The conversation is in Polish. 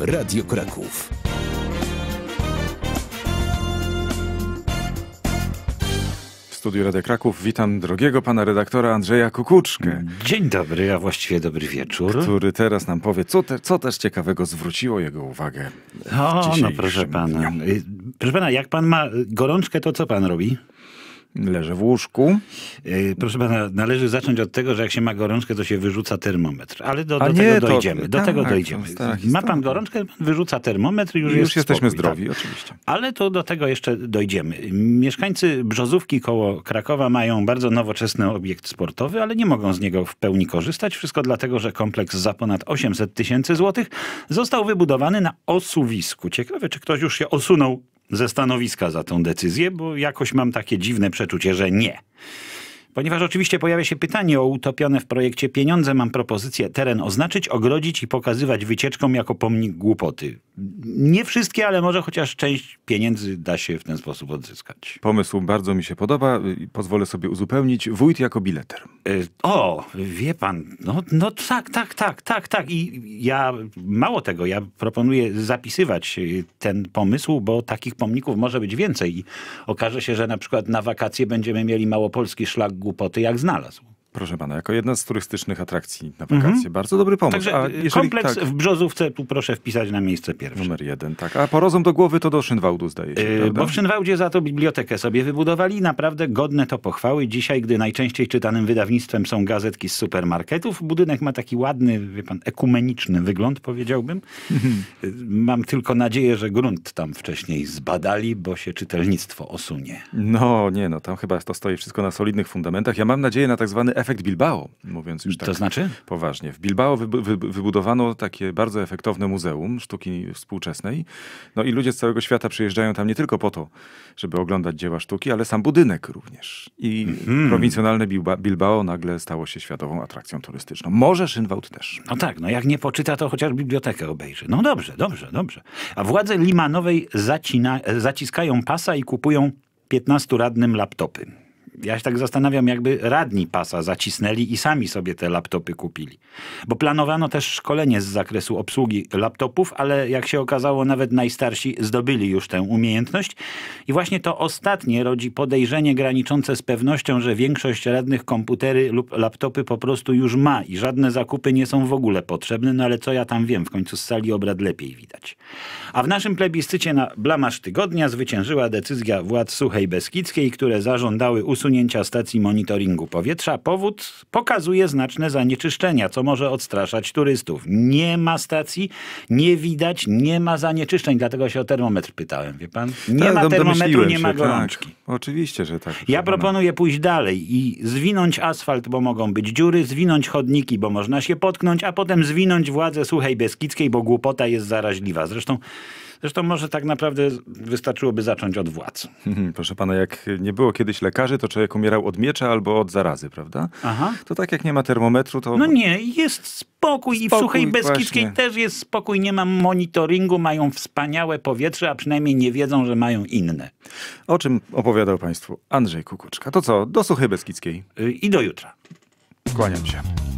Radio Kraków. W studiu Radia Kraków witam drogiego pana redaktora Andrzeja Kukuczkę, Dzień dobry, a właściwie dobry wieczór. który teraz nam powie, co, te, co też ciekawego zwróciło jego uwagę. O, no proszę pana. dniu. Y, Proszę pana, jak pan ma gorączkę, to co pan robi? Leżę w łóżku. Y, Proszę pana, należy zacząć od tego, że jak się ma gorączkę, to się wyrzuca termometr. Ale do, do nie, tego to- dojdziemy. Do tak, tego to dojdziemy. stara Ma pan gorączkę, pan wyrzuca termometr i już, I jest już jesteśmy spokój, zdrowi, Tak. oczywiście. Ale to do tego jeszcze dojdziemy. Mieszkańcy Brzozówki koło Krakowa mają bardzo nowoczesny obiekt sportowy, ale nie mogą z niego w pełni korzystać. Wszystko dlatego, że kompleks za ponad 800 tysięcy złotych został wybudowany na osuwisku. Ciekawe, czy ktoś już się osunął ze stanowiska za tą decyzję, bo jakoś mam takie dziwne przeczucie, że nie. Ponieważ oczywiście pojawia się pytanie o utopione w projekcie pieniądze, mam propozycję teren oznaczyć, ogrodzić i pokazywać wycieczkom jako pomnik głupoty. Nie wszystkie, ale może chociaż część pieniędzy da się w ten sposób odzyskać. Pomysł bardzo mi się podoba. Pozwolę sobie uzupełnić. Wójt jako bileter. Y, O, wie pan, no, no tak, tak, tak, tak, tak. I ja mało tego, ja proponuję zapisywać y, ten pomysł, bo takich pomników może być więcej. I okaże się, że na przykład na wakacje będziemy mieli małopolski szlak głupoty, jak znalazł. Proszę pana, jako jedna z turystycznych atrakcji na wakacje. Bardzo dobry pomysł. Także A y, jeżeli kompleks tak, w Brzozówce tu proszę wpisać na miejsce pierwsze. numer jeden, tak. A porozum do głowy to do Szynwałdu zdaje się, Yy? Bo w Szynwałdzie za to bibliotekę sobie wybudowali. Naprawdę godne to pochwały. Dzisiaj, gdy najczęściej czytanym wydawnictwem są gazetki z supermarketów, budynek ma taki ładny, wie pan, ekumeniczny wygląd, powiedziałbym. Yy, Mam tylko nadzieję, że grunt tam wcześniej zbadali, bo się czytelnictwo osunie. No nie, no tam chyba to stoi wszystko na solidnych fundamentach. Ja mam nadzieję na tak zwany efekt Bilbao, mówiąc już tak To znaczy? poważnie. W Bilbao wybu- wy- wybudowano takie bardzo efektowne muzeum sztuki współczesnej. No i ludzie z całego świata przyjeżdżają tam nie tylko po to, żeby oglądać dzieła sztuki, ale sam budynek również. I Mhm. prowincjonalne Bilba- Bilbao nagle stało się światową atrakcją turystyczną. Może Szynwałd też. No tak, no jak nie poczyta, to chociaż bibliotekę obejrzy. No dobrze, dobrze, dobrze. A władze Limanowej zacina, zaciskają pasa i kupują 15 radnym laptopy. Ja się tak zastanawiam, jakby radni pasa zacisnęli i sami sobie te laptopy kupili. Bo planowano też szkolenie z zakresu obsługi laptopów, ale jak się okazało, nawet najstarsi zdobyli już tę umiejętność. I właśnie to ostatnie rodzi podejrzenie graniczące z pewnością, że większość radnych komputery lub laptopy po prostu już ma i żadne zakupy nie są w ogóle potrzebne, no ale co ja tam wiem, w końcu z sali obrad lepiej widać. A w naszym plebiscycie na blamasz tygodnia zwyciężyła decyzja władz Suchej Beskidzkiej, które zażądały usunięcia stacji monitoringu powietrza. Powód pokazuje znaczne zanieczyszczenia, co może odstraszać turystów. Nie ma stacji, nie widać, nie ma zanieczyszczeń, dlatego się o termometr pytałem, wie pan? Nie Tak, ma termometru, nie się, ma tak. gorączki. Oczywiście, że tak. Ja proponuję pójść dalej i zwinąć asfalt, bo mogą być dziury, zwinąć chodniki, bo można się potknąć, a potem zwinąć władzę Suchej Beskidzkiej, bo głupota jest zaraźliwa. Zresztą, zresztą może tak naprawdę wystarczyłoby zacząć od władz. Proszę pana, jak nie było kiedyś lekarzy, to człowiek umierał od miecza albo od zarazy, prawda? Aha. To tak jak nie ma termometru, to... No nie, jest spokój, i w Spokój, Suchej Beskidzkiej właśnie. też jest spokój, nie ma monitoringu, mają wspaniałe powietrze, a przynajmniej nie wiedzą, że mają inne. O czym opowiadał państwu Andrzej Kukuczka. To co, do Suchej Beskidzkiej. Y, I do jutra. Kłaniam się.